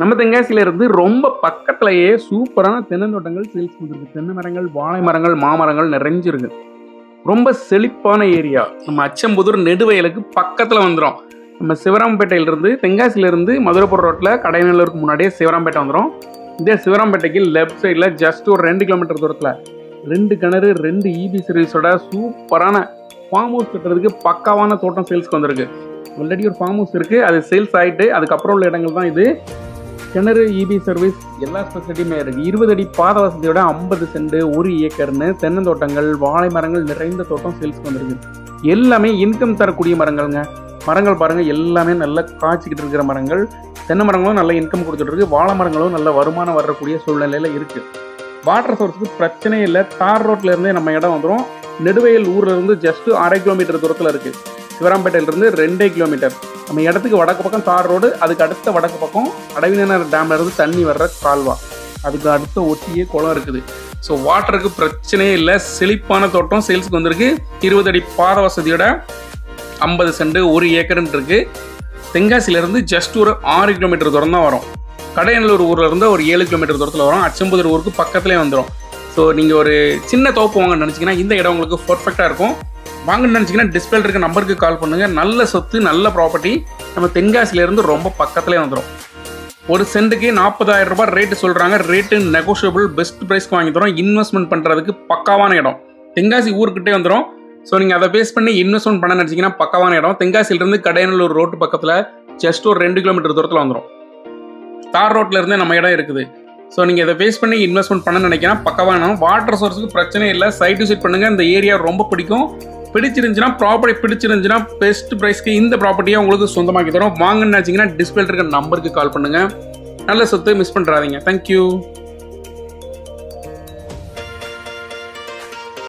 நம்ம தென்காசியிலேருந்து ரொம்ப பக்கத்துலயே சூப்பரான தென்னந்தோட்டங்கள் சேல்ஸ் வந்துருக்கு தென்னை மரங்கள் வாழை மரங்கள் மாமரங்கள் நிறைஞ்சிருக்கு. ரொம்ப செழிப்பான ஏரியா. நம்ம அச்சம்புதூர் நெடுவயலுக்கு பக்கத்தில் வந்துடும் நம்ம சிவராம்பேட்டையிலிருந்து தென்காசியிலேருந்து மதுரைப்புற ரோட்டில் கடைநல்லூருக்கு முன்னாடியே சிவராம்பேட்டை வந்துடும் இதே சிவராம்பேட்டைக்கு லெஃப்ட் சைடில் ஜஸ்ட் ஒரு ரெண்டு கிலோமீட்டர் தூரத்தில் ரெண்டு கிணறு ரெண்டு இபி சர்வீஸோட சூப்பரான ஃபார்ம் ஹவுஸ் கட்டுறதுக்கு பக்காவான தோட்டம் சேல்ஸ்க்கு வந்திருக்கு. ஆல்ரெடி ஒரு ஃபார்ம் ஹவுஸ் இருக்குது அது சேல்ஸ் ஆகிட்டு அதுக்கப்புறம் உள்ள இடங்கள் தான் இது. கிணறு இபி சர்வீஸ் எல்லா ஸ்பெசிலிட்டியுமே இருக்குது இருபது அடி பாத வசதியோட ஐம்பது சென்ட் ஒரு ஏக்கர்னு தென்னந்தோட்டங்கள் வாழை மரங்கள் நிறைந்த தோட்டம் சேல்ஸ்க்கு வந்திருக்கு. எல்லாமே இன்கம் தரக்கூடிய மரங்கள்ங்க. மரங்கள் பாருங்கள் எல்லாமே நல்லா காய்ச்சிக்கிட்டு இருக்கிற மரங்கள். தென்னை மரங்களும் நல்ல இன்கம் கொடுத்துட்டு இருக்கு. வாழை மரங்களும் நல்ல வருமானம் வரக்கூடிய சூழ்நிலையில் இருக்குது வாட்டர் சோர்ஸுக்கு பிரச்சனையே இல்லை. தார் ரோட்டில் இருந்தே நம்ம இடம் வந்துடும் நெடுவயல் ஊரில் இருந்து ஜஸ்ட்டு அரை கிலோமீட்டர் தூரத்தில் இருக்குது சிவராம்பேட்டையிலிருந்து ரெண்டே கிலோமீட்டர். நம்ம இடத்துக்கு வடக்கு பக்கம் தார் ரோடு அதுக்கு அடுத்த வடக்கு பக்கம் அடவினர் டேம்ல இருந்து தண்ணி வர்ற கால்வா அதுக்கு அடுத்த ஒட்டியே குளம் இருக்குது. ஸோ வாட்டருக்கு பிரச்சனையே இல்லை. செழிப்பான தோட்டம் சேல்ஸுக்கு வந்திருக்கு. இருபது அடி பாத வசதியோட ஐம்பது சென்ட் ஒரு ஏக்கர்னு இருக்கு. தென்காசியிலேருந்து ஜஸ்ட் ஒரு ஆறு கிலோமீட்டர் தூரம் தான் வரும். கடையநல்லூர் ஊரில் இருந்து ஒரு ஏழு கிலோமீட்டர் தூரத்தில் வரும். அச்சம்புதூர் ஊருக்கு பக்கத்துலேயே வந்துடும் ஸோ நீங்கள் ஒரு சின்ன தோப்பு வாங்கன்னு நினச்சிங்கன்னா இந்த இடம் உங்களுக்கு பர்ஃபெக்டாக இருக்கும். வாங்கணும்னு நினச்சிங்கன்னா டிஸ்பிளே இருக்க நம்பருக்கு கால் பண்ணுங்கள் நல்ல சொத்து நல்ல ப்ராப்பர்ட்டி நம்ம தென்காசியிலேருந்து ரொம்ப பக்கத்துலேயே வந்துடும் ஒரு சென்ட்டுக்கு நாற்பதாயிரம் ரூபாய் ரேட்டு சொல்கிறாங்க ரேட்டு நெகோஷியபிள் பெஸ்ட் ப்ரைஸ்க்கு வாங்கி தரோம். இன்வெஸ்ட்மெண்ட் பண்ணுறதுக்கு பக்காவான இடம். தென்காசி ஊருக்கிட்டே வந்துடும் ஸோ நீங்கள் அதை பேஸ் பண்ணி இன்வெஸ்ட்மெண்ட் பண்ண நினச்சிங்கன்னா பக்காவான இடம். தென்காசியிலேருந்து கடையநல்லூர் ரோட்டு பக்கத்தில் ஜஸ்ட் ஒரு ரெண்டு கிலோமீட்டர் தூரத்தில் வந்துடும் தார் ரோட்ல இருந்தே நம்ம இடம் இருக்குது. ஸோ நீங்கள் இதை பேஸ் பண்ணி இன்வெஸ்ட்மெண்ட் பண்ண நினைக்கிறேன் பக்கவாக வாட்டர் சோர்ஸுக்கு பிரச்சனை இல்லை. சைட் டு சைட் பண்ணுங்கள் இந்த ஏரியா ரொம்ப பிடிக்கும். பிடிச்சிருந்துச்சுன்னா ப்ராப்பர்ட்டி பிடிச்சிருந்துச்சுன்னா பெஸ்ட் ப்ரைஸ்க்கு இந்த ப்ராப்பர்ட்டியை உங்களுக்கு சொந்தமாக்கி தரோம். வாங்கன்னு நினச்சிங்கன்னா டிஸ்பிளே இருக்க நம்பருக்கு கால் பண்ணுங்கள் நல்ல சொத்து மிஸ் பண்ணுறாதீங்க தேங்க்யூ